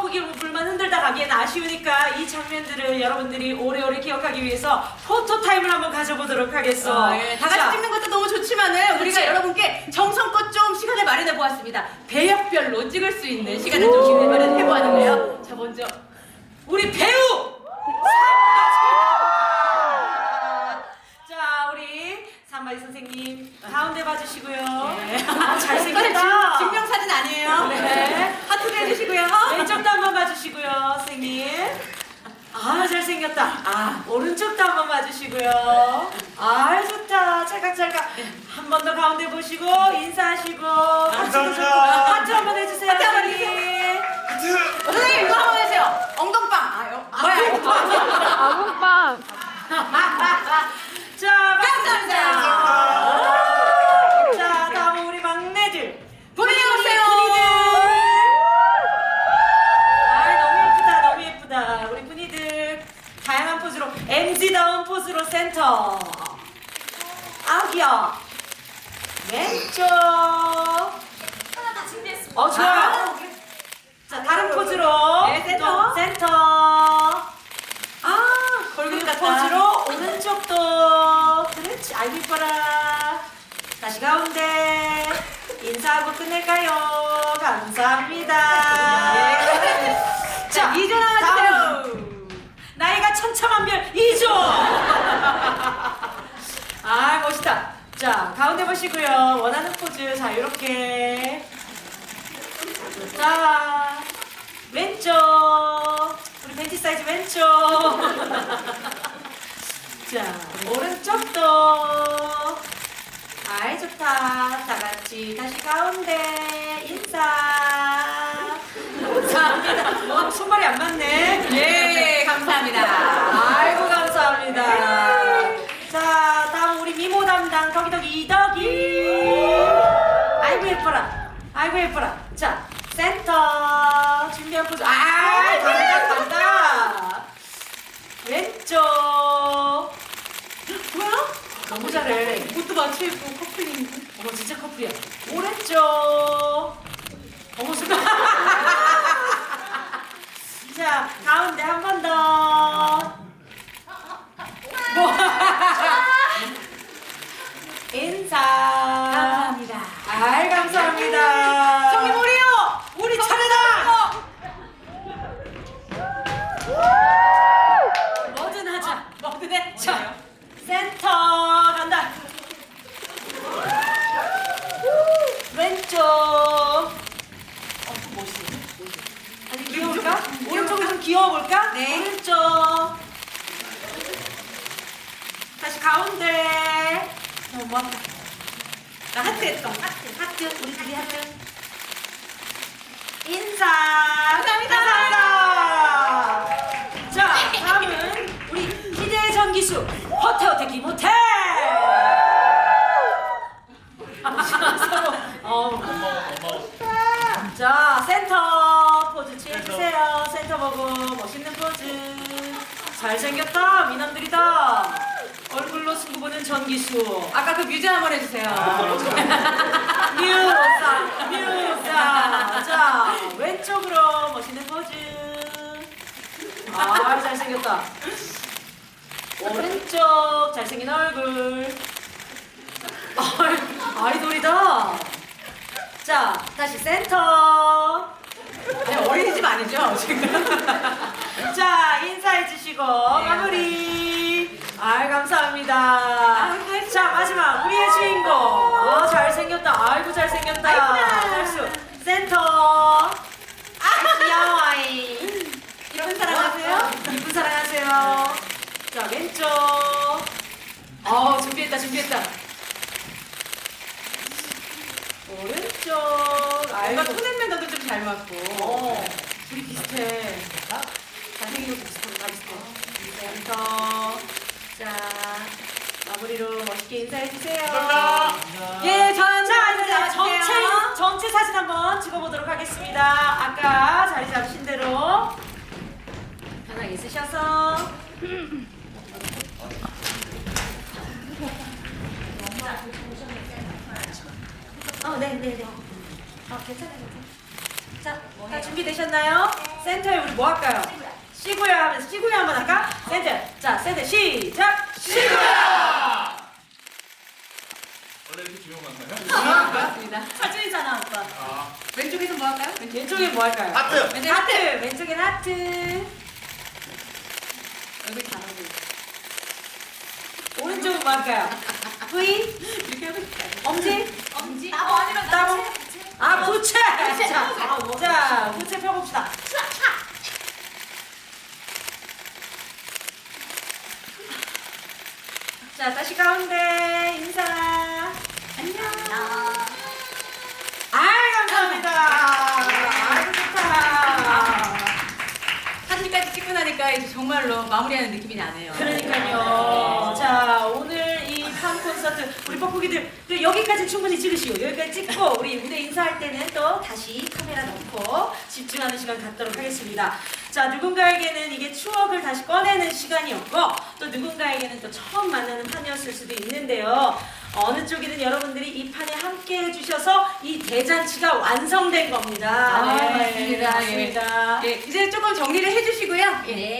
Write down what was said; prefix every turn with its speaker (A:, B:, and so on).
A: 고기 불만 흔들다 가기엔 아쉬우니까 이 장면들을 여러분들이 오래오래 기억하기 위해서 포토 타임을 한번 가져보도록 하겠어.
B: 어, 예. 다 같이
A: 자,
B: 찍는 것도 너무 좋지만은 우리가
A: 그치.
B: 여러분께 정성껏 좀 시간을 마련해 보았습니다. 배역별로 찍을 수 있는 시간을 좀 기회 마련해 보았는데요. 자 먼저
A: 우리 배우! 자, 우리 삼바이 선생님 가운데 봐주시고요. 아, 잘생겼다.
B: 증- 증명사진 아니에요.
A: 네.
B: 하트를 해주시고요.
A: 왼쪽도 한번 봐주시고요, 선생님. 아, 잘생겼다. 아, 오른쪽도 한번 봐주시고요. 아, 좋다. 찰칵찰칵. 한 번 더 가운데 보시고, 인사하시고. 좋고. 하트 한번 해주세요,
B: 하트 한번
A: 선생님.
B: 선생님 이거 한번 해주세요. 엉덩빵. 아, 요, 뭐야 이거.
C: 아궁빵.
A: 자,
B: 감사합니다.
A: 자, 다음은 우리 막내들.
B: 본인이 오세요.
A: 아, 너무 예쁘다, 너무 예쁘다. 우리 분이들 다양한 포즈로 MZ다운 포즈로 센터. 아, 귀여워. 왼쪽.
B: 하나 다 준비했습니다.
A: 어, 좋아요. 자, 다른 포즈로.
B: 네, 센터.
A: 또 센터.
B: 아,
A: 골든
B: 같다.
A: 포즈로 오른쪽도. 그렇지. 아이고, 이뻐라. 다시 가운데. 인사하고 끝낼까요? 감사합니다.
B: 네. 자, 이조 나와주세요.
A: 다음. 나이가 천차만별 이조. 아 멋있다. 자 가운데 보시고요. 원하는 포즈 자 이렇게. 자 왼쪽 우리 벤티 사이즈 왼쪽. 자 오른쪽도. 아이 좋다. 다 같이 다시 가운데 인사. 감사합니다. 어, 손발이 안 맞네.
B: 네, 감사합니다.
A: 아이고 감사합니다. 자 다음 우리 담당 덕이덕이 이덕이. 아이고 예뻐라. 아이고 예뻐라. 자 센터 준비한 포즈. 아 잘한다 잘한다. 왼쪽. 뭐야? 너무 잘해.
B: 옷도 맞추고 커플링.
A: 어머 진짜 커플이야. 오른쪽. 어머 순간. 자 가운데 한 번 더. 뭐? 인사.
B: 감사합니다.
A: 아이 감사합니다.
B: 저기 머리요.
A: 우리 차례다. 뭐든 하자.
B: 뭐든 해.
A: 자, 센터 간다. 왼쪽. 어, 멋있어. 아니 귀여울까? 오른쪽이 좀 귀여워볼까?
B: 네.
A: 오른쪽. 다시 가운데.
B: 너무 아파. 나 하트 했어. 하트.
A: 하트, 우리 둘이 하트. 인사.
B: 감사합니다.
A: 감사합니다. 자, 다음은 우리 기대의 전기수 김호텔. 서로, 어. 자, 센터 포즈 취해주세요. 센터 보고 멋있는 포즈. 잘생겼다, 미남들이다. 얼굴로 승부 보는 전기수.
B: 아까 그 뮤즈 한번 해주세요.
A: 뮤사, 뮤사. 자, 왼쪽으로 멋있는 포즈. 아, 잘생겼다. 오른쪽 잘생긴 얼굴. 아이, 아이돌이다. 자, 다시 센터.
B: 네, 어린이집 아니죠 지금?
A: 자, 인사해 주시고 마무리. 아, 감사합니다. 자, 마지막 우리의 주인공. 어, 잘생겼다. 아이고 잘생겼다. 할수 센터. 아, 귀여워 아이.
B: 이런 사랑하세요?
A: 이쁜 사랑하세요. 자, 왼쪽.
B: 어 준비했다 준비했다.
A: 오른쪽. 아이고.
B: 톤앤 매너도 좀 잘 맞고.
A: 어, 둘이 비슷해. 잘생기고 비슷하고 다 비슷해. 센터. 자, 마무리로 멋있게 인사해주세요.
B: 예, 전
A: 자, 이제 전체, 전체 사진 한번 찍어보도록 하겠습니다. 아까 자리 잡으신 대로 편하게 있으셔서. 어, 네, 네, 네. 어, 괜찮아요, 괜찮아요. 자, 다 준비되셨나요? 센터에 우리 뭐 할까요? 시구야 하면서 시구야 한번 할까? 센터. 자, 센터 시작. 시구야.
D: 원래 이렇게 조용한가요?
B: 맞습니다.
A: 사진이잖아, 오빠.
D: 아,
B: 왼쪽에서 뭐 할까요?
A: 왼쪽에 뭐 할까요?
D: 하트!
A: 왼쪽 하트. 왼쪽엔 하트.
B: 얼굴 잘하고
A: 오른쪽은 뭐 할까요? V.
B: 이렇게 하고 싶어요.
A: 엄지.
B: 엄지.
A: 따봉 아니면 따봉. 아, 부채. 자, 자, 부채 펴봅시다. 자, 다시 가운데 인사.
B: 이제 정말로 마무리하는 느낌이 나네요.
A: 그러니까요. 자, 오늘 이 팜 콘서트 우리 뻐꾸기들 또 여기까지 충분히 찍으시고 여기까지 찍고 우리 무대 인사할 때는 또 다시 카메라 넣고 집중하는 시간 갖도록 하겠습니다. 자, 누군가에게는 이게 추억을 다시 꺼내는 시간이었고 또 누군가에게는 또 처음 만나는 판이었을 수도 있는데요. 어느 쪽이든 여러분들이 이 판에 함께 해주셔서 이 대잔치가 완성된 겁니다.
B: 아,
A: 네,
B: 맞습니다. 예.
A: 맞습니다.
B: 예, 이제 조금 정리를 해주시고요. 예.